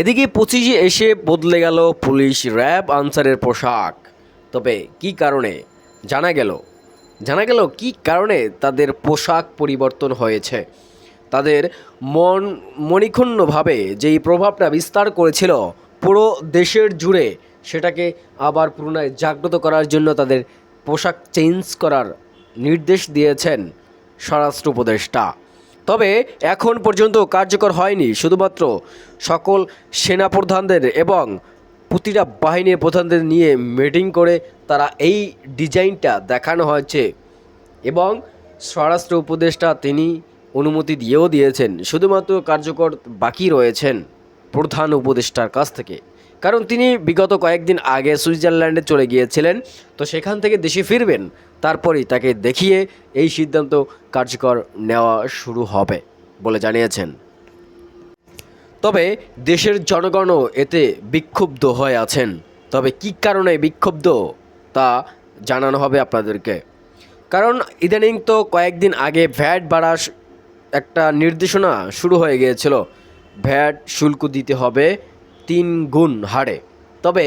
এদিকে পঁচিশে এসে বদলে গেল পুলিশ র্যাব আনসারের পোশাক। তবে কি কারণে? জানা গেল। জানা গেল কি কারণে তাদের পোশাক পরিবর্তন হয়েছে। তাদের মন মণিক্ষুণ্ণভাবে যেই প্রভাবটা বিস্তার করেছিল পুরো দেশের জুড়ে, সেটাকে আবার পুনরায় জাগ্রত করার জন্য তাদের পোশাক চেঞ্জ করার নির্দেশ দিয়েছেন স্বরাষ্ট্র উপদেষ্টা। তবে এখন পর্যন্ত কার্যকর হয়নি, শুধুমাত্র সকল সেনাপ্রধানদের এবং প্রতিটা বাহিনীর প্রধানদের নিয়ে মিটিং করে তারা এই ডিজাইনটা দেখানো হয়েছে এবং স্বরাষ্ট্র উপদেষ্টা তিনি অনুমতি দিয়েও দিয়েছেন, শুধুমাত্র কার্যকর বাকি রয়েছেন প্রধান উপদেষ্টার কাছ থেকে। কারণ তিনি বিগত কয়েকদিন আগে সুইজারল্যান্ডে চলে গিয়েছিলেন, তো সেখান থেকে দেশে ফিরবেন, তারপরেই তাকে দেখিয়ে এই সিদ্ধান্ত কার্যকর নেওয়া শুরু হবে বলে জানিয়েছেন। তবে দেশের জনগণও এতে বিক্ষুব্ধ হয়ে আছেন। তবে কী কারণে বিক্ষুব্ধ, তা জানানো হবে আপনাদেরকে। কারণ ইদানিং তো কয়েকদিন আগে ভ্যাট বাড়া স- একটা নির্দেশনা শুরু হয়ে গিয়েছিল। ভ্যাট শুল্ক দিতে হবে তিন গুণ হারে। তবে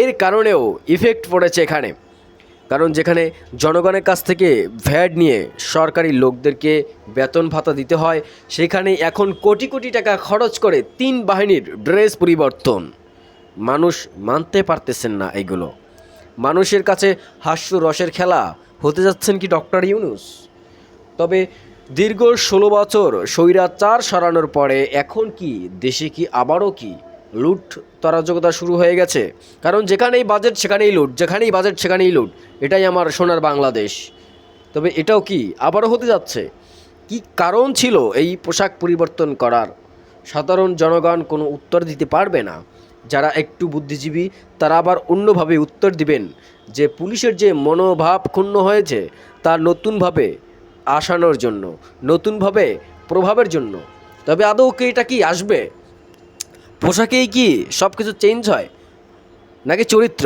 এর কারণেও ইফেক্ট পড়েছে এখানে। কারণ যেখানে জনগণের কাছ থেকে ভ্যাট নিয়ে সরকারি লোকদেরকে বেতন ভাতা দিতে হয়, সেখানে এখন কোটি কোটি টাকা খরচ করে তিন বাহিনীর ড্রেস পরিবর্তন। মানুষ মানতে পারতেছেন না এগুলো। মানুষের কাছে হাস্য রসের খেলা। হতে যাচ্ছেন কি ডক্টর ইউনুস? তবে দীর্ঘ ষোলো বছর স্বৈরাচার সরানোর পরে এখন কি, দেশে কি আবারও কি লুট তরাজকতা শুরু হয়ে গেছে। কারণ যেখানেই বাজেট সেখানেই লুট। যেখানেই বাজেট সেখানেই লুট। এটাই আমার সোনার বাংলাদেশ। তবে এটাও কি আবারও হতে যাচ্ছে? কি কারণ ছিল এই পোশাক পরিবর্তন করার? সাধারণ জনগণ কোনো উত্তর দিতে পারবে না। যারা একটু বুদ্ধিজীবী, তারা আবার অন্যভাবে উত্তর দিবেন যে পুলিশের যে মনোভাব ক্ষুণ্ণ হয়েছে, তা নতুনভাবে আসানোর জন্য, নতুনভাবে প্রভাবের জন্য। তবে আদৌ কি এটা কি আসবে? পোশাকেই কি সব কিছু চেঞ্জ হয়? নাকি চরিত্র?